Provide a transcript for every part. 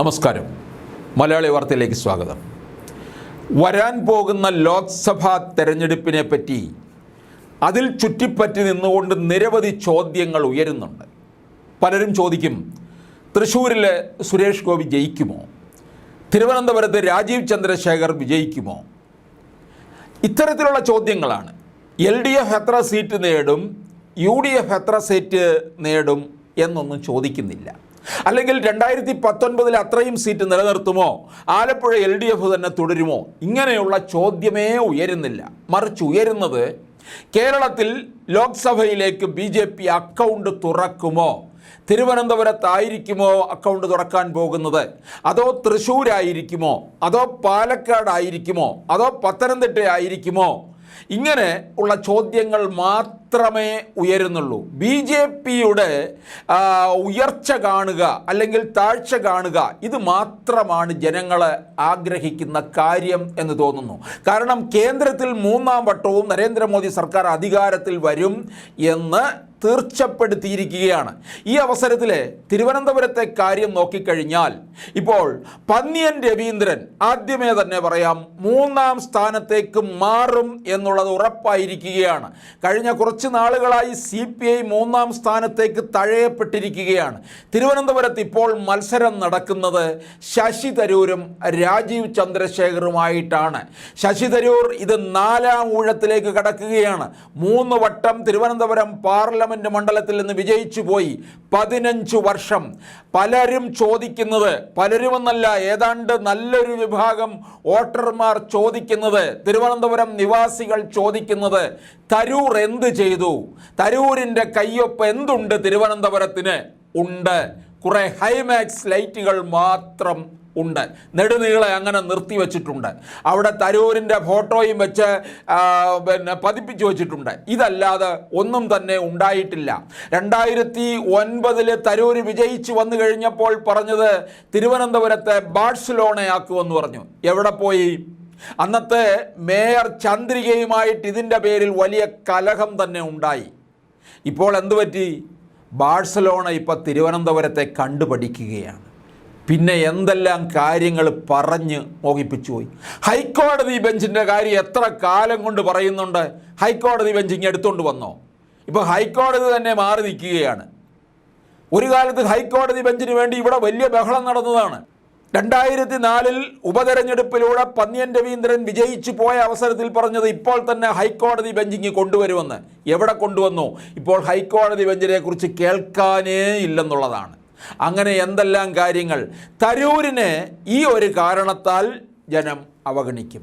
നമസ്കാരം. മലയാളി വാർത്തയിലേക്ക് സ്വാഗതം. വരാൻ പോകുന്ന ലോക്സഭാ തെരഞ്ഞെടുപ്പിനെ പറ്റി അതിൽ ചുറ്റിപ്പറ്റി നിന്നുകൊണ്ട് നിരവധി ചോദ്യങ്ങൾ ഉയരുന്നുണ്ട്. പലരും ചോദിക്കും തൃശ്ശൂരിലെ സുരേഷ് ഗോപി ജയിക്കുമോ? തിരുവനന്തപുരത്ത് രാജീവ് ചന്ദ്രശേഖർ വിജയിക്കുമോ? ഇത്തരത്തിലുള്ള ചോദ്യങ്ങളാണ്. എൽ ഡി എഫ് എത്ര സീറ്റ് നേടും യു ഡി എഫ് എത്ര സീറ്റ് നേടും എന്നൊന്നും ചോദിക്കുന്നില്ല. അല്ലെങ്കിൽ രണ്ടായിരത്തി പത്തൊൻപതിൽ അത്രയും സീറ്റ് നിലനിർത്തുമോ? ആലപ്പുഴ എൽ ഡി എഫ് തന്നെ തുടരുമോ? ഇങ്ങനെയുള്ള ചോദ്യമേ ഉയരുന്നില്ല. മറിച്ച് ഉയരുന്നത് കേരളത്തിൽ ലോക്സഭയിലേക്ക് ബി ജെ പി അക്കൗണ്ട് തുറക്കുമോ? തിരുവനന്തപുരത്തായിരിക്കുമോ അക്കൗണ്ട് തുറക്കാൻ പോകുന്നത്? അതോ തൃശ്ശൂരായിരിക്കുമോ? അതോ പാലക്കാടായിരിക്കുമോ? അതോ പത്തനംതിട്ടയായിരിക്കുമോ? ഇങ്ങനെ ഉള്ള ചോദ്യങ്ങൾ മാത്രമേ ഉയരുന്നുള്ളൂ. ബി ജെ പിയുടെ ഉയർച്ച കാണുക അല്ലെങ്കിൽ താഴ്ച കാണുക ഇത് മാത്രമാണ് ജനങ്ങളെ ആഗ്രഹിക്കുന്ന കാര്യം എന്ന് തോന്നുന്നു. കാരണം കേന്ദ്രത്തിൽ മൂന്നാം വട്ടവും നരേന്ദ്രമോദി സർക്കാർ അധികാരത്തിൽ വരും എന്ന് തീർച്ചപ്പെടുത്തിയിരിക്കുകയാണ്. ഈ അവസരത്തിൽ തിരുവനന്തപുരത്തെ കാര്യം നോക്കിക്കഴിഞ്ഞാൽ ഇപ്പോൾ പന്നിയൻ രവീന്ദ്രൻ ആദ്യമേ തന്നെ പറയാം മൂന്നാം സ്ഥാനത്തേക്ക് മാറും എന്നുള്ളത് ഉറപ്പായിരിക്കുകയാണ്. കഴിഞ്ഞ കുറച്ച് നാളുകളായി സി പി ഐ മൂന്നാം സ്ഥാനത്തേക്ക് തഴയപ്പെട്ടിരിക്കുകയാണ്. തിരുവനന്തപുരത്ത് ഇപ്പോൾ മത്സരം നടക്കുന്നത് ശശി തരൂരും രാജീവ് ചന്ദ്രശേഖറുമായിട്ടാണ്. ശശി തരൂർ ഇത് നാലാം ഊഴത്തിലേക്ക് കടക്കുകയാണ്. മൂന്ന് വട്ടം തിരുവനന്തപുരം പാർലമെന്റ് മണ്ഡലത്തിൽ നിന്ന് വിജയിച്ചു പോയി പതിനഞ്ച് വർഷം. പലരും ചോദിക്കുന്നത് പലരുമെന്നല്ല ഏതാണ്ട് നല്ലൊരു വിഭാഗം വോട്ടർമാർ ചോദിക്കുന്നത് തിരുവനന്തപുരം നിവാസികൾ ചോദിക്കുന്നത് തരൂർ എന്ത് ചെയ്തു? തരൂരിന്റെ കയ്യൊപ്പ് എന്തുണ്ട് തിരുവനന്തപുരത്തിന്? ഉണ്ട്. കുറേ ഹൈമാക്സ് ലൈറ്റുകൾ മാത്രം ഉണ്ട്. നെടുനീളെ അങ്ങനെ നിർത്തി വച്ചിട്ടുണ്ട്. അവിടെ തരൂരിന്റെ ഫോട്ടോയും വെച്ച് പിന്നെ പതിപ്പിച്ചു വച്ചിട്ടുണ്ട്. ഇതല്ലാതെ ഒന്നും തന്നെ ഉണ്ടായിട്ടില്ല. രണ്ടായിരത്തി ഒൻപതിൽ തരൂര് വിജയിച്ച് വന്നു കഴിഞ്ഞപ്പോൾ പറഞ്ഞത് തിരുവനന്തപുരത്തെ ബാഴ്സലോണയാക്കുമെന്ന് പറഞ്ഞു. എവിടെ പോയി? അന്നത്തെ മേയർ ചന്ദ്രികയുമായിട്ട് ഇതിന്റെ പേരിൽ വലിയ കലഹം തന്നെ ഉണ്ടായി. ഇപ്പോൾ എന്തു പറ്റി? ബാഴ്സലോണ ഇപ്പോൾ തിരുവനന്തപുരത്തെ കണ്ടുപഠിക്കുകയാണ്. പിന്നെ എന്തെല്ലാം കാര്യങ്ങൾ പറഞ്ഞ് മോഹിപ്പിച്ചു പോയി? ഹൈക്കോടതി ബെഞ്ചിന്റെ കാര്യം എത്ര കാലം കൊണ്ട് പറയുന്നുണ്ട്? ഹൈക്കോടതി ബെഞ്ച് ഇങ്ങനെ എടുത്തുകൊണ്ട് വന്നോ? ഇപ്പോൾ ഹൈക്കോടതി തന്നെ മാറി നിൽക്കുകയാണ്. ഒരു കാലത്ത് ഹൈക്കോടതി ബെഞ്ചിന് വേണ്ടി ഇവിടെ വലിയ ബഹളം നടന്നതാണ്. രണ്ടായിരത്തി നാലിൽ ഉപതെരഞ്ഞെടുപ്പിലൂടെ പന്നിയൻ രവീന്ദ്രൻ വിജയിച്ചു പോയ അവസരത്തിൽ പറഞ്ഞത് ഇപ്പോൾ തന്നെ ഹൈക്കോടതി ബെഞ്ചിങ് കൊണ്ടുവരുമെന്ന്. എവിടെ കൊണ്ടുവന്നു? ഇപ്പോൾ ഹൈക്കോടതി ബെഞ്ചിനെ കുറിച്ച് കേൾക്കാനേ ഇല്ലെന്നുള്ളതാണ്. അങ്ങനെ എന്തെല്ലാം കാര്യങ്ങൾ? തരൂരിനെ ഈ ഒരു കാരണത്താൽ ജനം അവഗണിക്കും.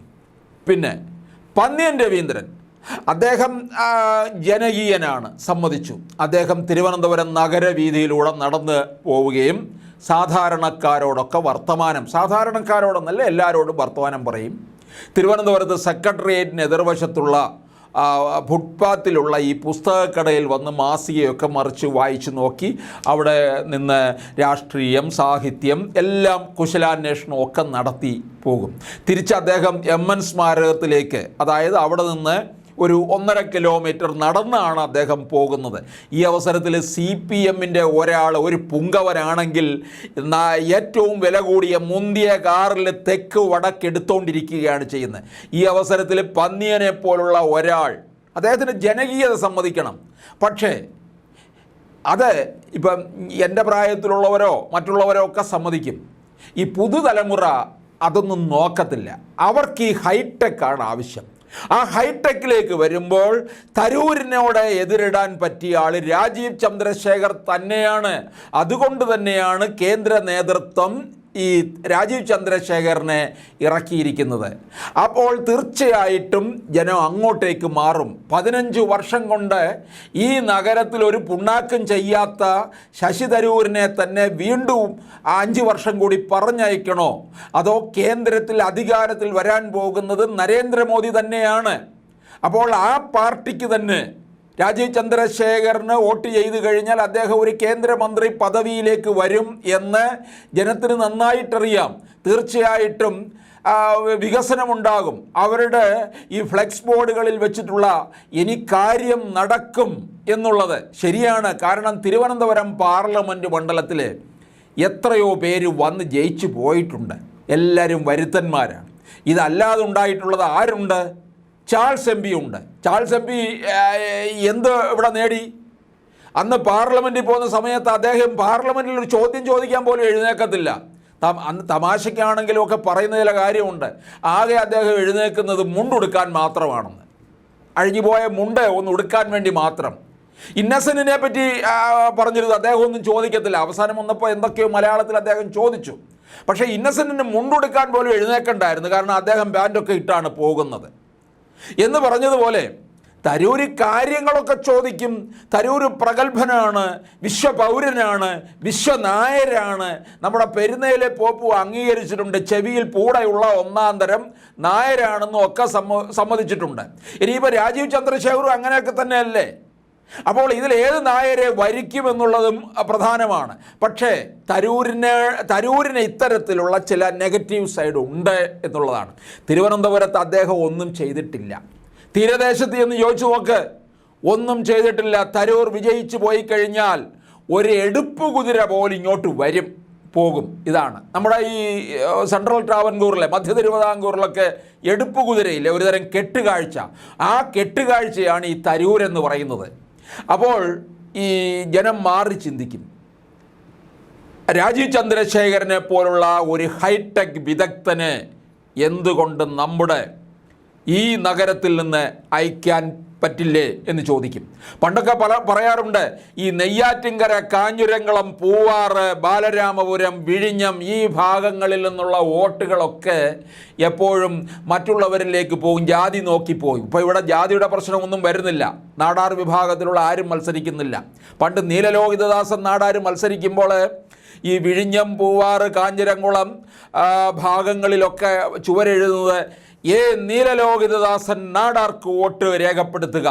പിന്നെ പന്നിയൻ രവീന്ദ്രൻ അദ്ദേഹം ജനകീയനാണ് സമ്മതിച്ചു. അദ്ദേഹം തിരുവനന്തപുരം നഗരവീതിയിലൂടെ നടന്ന് പോവുകയും സാധാരണക്കാരോടൊക്കെ വർത്തമാനം സാധാരണക്കാരോടൊന്നല്ല എല്ലാവരോടും വർത്തമാനം പറയും. തിരുവനന്തപുരത്ത് സെക്രട്ടേറിയറ്റിന് എതിർവശത്തുള്ള ഫുട്പാത്തിലുള്ള ഈ പുസ്തകക്കടയിൽ വന്ന് മാസികയൊക്കെ മറിച്ച് വായിച്ചു നോക്കി. അവിടെ നിന്ന് രാഷ്ട്രീയം സാഹിത്യം എല്ലാം കുശലാന്വേഷണം ഒക്കെ നടത്തി പോകും. തിരിച്ച് അദ്ദേഹം എം എൻ സ്മാരകത്തിലേക്ക് അതായത് അവിടെ നിന്ന് ഒരു ഒന്നര കിലോമീറ്റർ നടന്നാണ് അദ്ദേഹം പോകുന്നത്. ഈ അവസരത്തിൽ സി പി എമ്മിന്റെ ഒരാൾ ഒരു പുങ്കവരാണെങ്കിൽ ഏറ്റവും വില കൂടിയ മുന്തിയ കാറിൽ തെക്ക് വടക്കെടുത്തോണ്ടിരിക്കുകയാണ് ചെയ്യുന്നത്. ഈ അവസരത്തിൽ പന്നിയനെ പോലുള്ള ഒരാൾ അദ്ദേഹത്തിന് ജനകീയത സമ്മതിക്കണം. പക്ഷേ അത് ഇപ്പം എന്റെ പ്രായത്തിലുള്ളവരോ മറ്റുള്ളവരോ ഒക്കെ സമ്മതിക്കും. ഈ പുതുതലമുറ അതൊന്നും നോക്കത്തില്ല. അവർക്ക് ഈ ഹൈടെക്കാണ് ആവശ്യം. ആ ഹൈടെക്കിലേക്ക് വരുമ്പോൾ തരൂരിനോട് എതിരിടാൻ പറ്റിയ ആൾ രാജീവ് ചന്ദ്രശേഖർ തന്നെയാണ്. അതുകൊണ്ട് തന്നെയാണ് കേന്ദ്ര നേതൃത്വം ഈ രാജീവ് ചന്ദ്രശേഖറിനെ ഇറക്കിയിരിക്കുന്നത്. അപ്പോൾ തീർച്ചയായിട്ടും ജനം അങ്ങോട്ടേക്ക് മാറും. പതിനഞ്ച് വർഷം കൊണ്ട് ഈ നഗരത്തിൽ ഒരു പുണ്ണാക്കം ചെയ്യാത്ത ശശി തരൂരിനെ തന്നെ വീണ്ടും അഞ്ച് വർഷം കൂടി പറഞ്ഞയക്കണോ? അതോ കേന്ദ്രത്തിൽ അധികാരത്തിൽ വരാൻ പോകുന്നത് നരേന്ദ്രമോദി തന്നെയാണ്? അപ്പോൾ ആ പാർട്ടിക്ക് തന്നെ രാജീവ് ചന്ദ്രശേഖറിന് വോട്ട് ചെയ്തു കഴിഞ്ഞാൽ അദ്ദേഹം ഒരു കേന്ദ്രമന്ത്രി പദവിയിലേക്ക് വരും എന്ന് ജനത്തിന് നന്നായിട്ടറിയാം. തീർച്ചയായിട്ടും വികസനമുണ്ടാകും. അവരുടെ ഈ ഫ്ലെക്സ് ബോർഡുകളിൽ വെച്ചിട്ടുള്ള ഇനി കാര്യം നടക്കും എന്നുള്ളത് ശരിയാണ്. കാരണം തിരുവനന്തപുരം പാർലമെന്റ് മണ്ഡലത്തിൽ എത്രയോ പേര് വന്ന് ജയിച്ചു പോയിട്ടുണ്ട്. എല്ലാവരും വരുത്തന്മാരാണ്. ഇതല്ലാതെ ഉണ്ടായിട്ടുള്ളത് ആരുണ്ട്? ചാൾസ് എം ഉണ്ട്. ചാൾസ് എം പി എന്ത് ഇവിടെ നേടി? അന്ന് പാർലമെന്റിൽ പോകുന്ന സമയത്ത് അദ്ദേഹം പാർലമെന്റിൽ ഒരു ചോദ്യം ചോദിക്കാൻ പോലും എഴുന്നേക്കത്തില്ല അന്ന് തമാശയ്ക്കാണെങ്കിലും ഒക്കെ പറയുന്ന ചില കാര്യമുണ്ട്. ആകെ അദ്ദേഹം എഴുന്നേക്കുന്നത് മുണ്ടുടുക്കാൻ മാത്രമാണെന്ന്. അഴിഞ്ഞുപോയ മുണ്ട് ഒന്ന് ഉടുക്കാൻ വേണ്ടി മാത്രം. ഇന്നസെന്റിനെ പറ്റി പറഞ്ഞിരുന്നു. അദ്ദേഹം ഒന്നും ചോദിക്കത്തില്ല. അവസാനം വന്നപ്പോൾ എന്തൊക്കെയോ മലയാളത്തിൽ അദ്ദേഹം ചോദിച്ചു. പക്ഷേ ഇന്നസെന്റിന് മുണ്ടുടുക്കാൻ പോലും എഴുന്നേക്കണ്ടായിരുന്നു കാരണം അദ്ദേഹം പാന്റൊക്കെ ഇട്ടാണ് പോകുന്നത്. എന്ന് പറഞ്ഞതുപോലെ തരൂര് കാര്യങ്ങളൊക്കെ ചോദിക്കും. തരൂര് പ്രഗത്ഭനാണ് വിശ്വപൗരനാണ് വിശ്വനായരാണ്. നമ്മുടെ പെരുന്നയിലെ പോപ്പു അംഗീകരിച്ചിട്ടുണ്ട്. ചെവിയിൽ പൂടെയുള്ള ഒന്നാം തരം നായരാണെന്നും ഒക്കെ സമ്മ സമ്മതിച്ചിട്ടുണ്ട്. ഇനിയിപ്പോൾ രാജീവ് ചന്ദ്രശേഖറും അങ്ങനെയൊക്കെ തന്നെയല്ലേ? അപ്പോൾ ഇതിൽ ഏത് നായരെ വരിക്കുമെന്നുള്ളതും പ്രധാനമാണ്. പക്ഷേ തരൂരിന് തരൂരിന് ഇത്തരത്തിലുള്ള ചില നെഗറ്റീവ് സൈഡ് ഉണ്ട് എന്നുള്ളതാണ്. തിരുവനന്തപുരത്ത് അദ്ദേഹം ഒന്നും ചെയ്തിട്ടില്ല. തീരദേശത്ത് എന്ന് ചോദിച്ചു നോക്ക്. ഒന്നും ചെയ്തിട്ടില്ല. തരൂർ വിജയിച്ചു പോയി കഴിഞ്ഞാൽ ഒരു എടുപ്പ് കുതിര പോലും ഇങ്ങോട്ട് വരും പോകും. ഇതാണ്. നമ്മുടെ ഈ സെൻട്രൽ ട്രാവൻകൂറിലെ മധ്യ തിരുവിതാംകൂറിലൊക്കെ എടുപ്പ് കുതിരയിലെ ഒരുതരം കെട്ടുകാഴ്ച. ആ കെട്ടുകാഴ്ചയാണ് ഈ തരൂർ എന്ന് പറയുന്നത്. അപ്പോൾ ഈ ജനം മാറി ചിന്തിക്കും. രാജീവ് ചന്ദ്രശേഖരനെ പോലുള്ള ഒരു ഹൈടെക് വിദഗ്ധന് എന്തുകൊണ്ട് നമ്മുടെ ഈ നഗരത്തിൽ നിന്ന് അയക്കാൻ പറ്റില്ലേ എന്ന് ചോദിക്കും. പണ്ടൊക്കെ പല പറയാറുണ്ട് ഈ നെയ്യാറ്റിങ്കര കാഞ്ഞുരങ്കളം പൂവാറ് ബാലരാമപുരം വിഴിഞ്ഞം ഈ ഭാഗങ്ങളിൽ നിന്നുള്ള വോട്ടുകളൊക്കെ എപ്പോഴും മറ്റുള്ളവരിലേക്ക് പോകും ജാതി നോക്കിപ്പോയി ഇപ്പോൾ ഇവിടെ ജാതിയുടെ പ്രശ്നമൊന്നും വരുന്നില്ല. നാടാർ വിഭാഗത്തിലുള്ള ആരും മത്സരിക്കുന്നില്ല. പണ്ട് നീലലോഹിതദാസൻ നാടാർ മത്സരിക്കുമ്പോൾ ഈ വിഴിഞ്ഞം പൂവാറ് കാഞ്ഞിരംകുളം ഭാഗങ്ങളിലൊക്കെ ചുവരെഴുതുന്നത് ഏ നീലലോകിതദാസൻ നാടാർക്ക് വോട്ട് രേഖപ്പെടുത്തുക.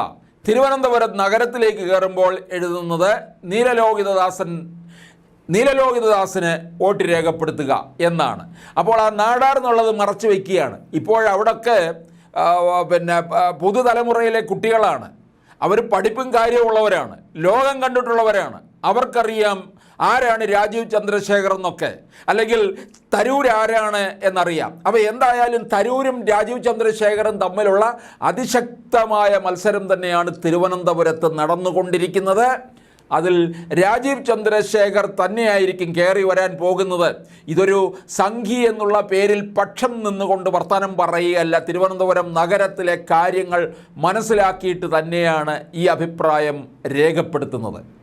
തിരുവനന്തപുരം നഗരത്തിലേക്ക് കയറുമ്പോൾ എഴുതുന്നത് നീലലോകിതദാസൻ നീലലോകിതദാസിന് വോട്ട് രേഖപ്പെടുത്തുക എന്നാണ്. അപ്പോൾ ആ നാടാർ എന്നുള്ളത് മറച്ചു വയ്ക്കുകയാണ് ഇപ്പോഴവിടൊക്കെ പിന്നെ പുതുതലമുറയിലെ കുട്ടികളാണ്. അവർ പഠിപ്പും കാര്യമുള്ളവരാണ് ലോകം കണ്ടിട്ടുള്ളവരാണ്. അവർക്കറിയാം ആരാണ് രാജീവ് ചന്ദ്രശേഖർ എന്നൊക്കെ? അല്ലെങ്കിൽ തരൂർ ആരാണ് എന്നറിയാം. അപ്പോൾ എന്തായാലും തരൂരും രാജീവ് ചന്ദ്രശേഖറും തമ്മിലുള്ള അതിശക്തമായ മത്സരം തന്നെയാണ് തിരുവനന്തപുരത്ത് നടന്നുകൊണ്ടിരിക്കുന്നത്. അതിൽ രാജീവ് ചന്ദ്രശേഖർ തന്നെയായിരിക്കും കയറി വരാൻ പോകുന്നത്. ഇതൊരു സംഘി എന്നുള്ള പേരിൽ പക്ഷം നിന്നുകൊണ്ട് വർത്തമാനം പറയുകയല്ല. തിരുവനന്തപുരം നഗരത്തിലെ കാര്യങ്ങൾ മനസ്സിലാക്കിയിട്ട് തന്നെയാണ് ഈ അഭിപ്രായം രേഖപ്പെടുത്തുന്നത്.